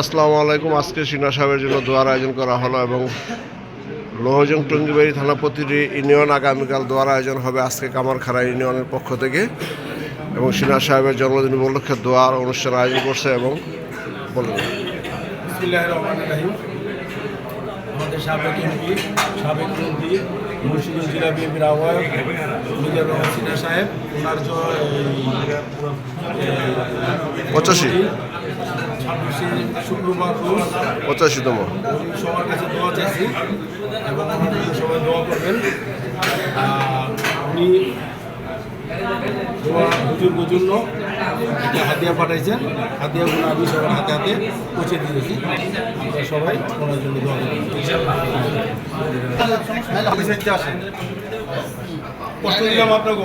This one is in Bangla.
আসসালামু আলাইকুম আজকে সিনা সাহেবের জন্য দোয়ার আয়োজন করা হলো এবং লোহজং টঙ্গিবাড়ি থানা প্রতিটি ইউনিয়ন আগামীকাল দোয়ার আয়োজন হবে আজকে কামারখাড়া ইউনিয়নের পক্ষ থেকে। এবং সিনা সাহেবের জন্মদিন উপলক্ষে দোয়ার অনুষ্ঠান আয়োজন করছে এবং রহমান আমাদের সাবেক এমপি সাবেক মন্ত্রী মুর্শিদগঞ্জ জেলা বিএনপির আহ্বায়ক মিজানুর রহমান সিনহা সাহেব ওনার পঁচাশি। পঁচাশিতম সবার কাছে সবাই হাতিয়া হাতিয়াগুলো আমি সবার হাতে হাতে পৌঁছে দিয়েছি সবাই আপনাকে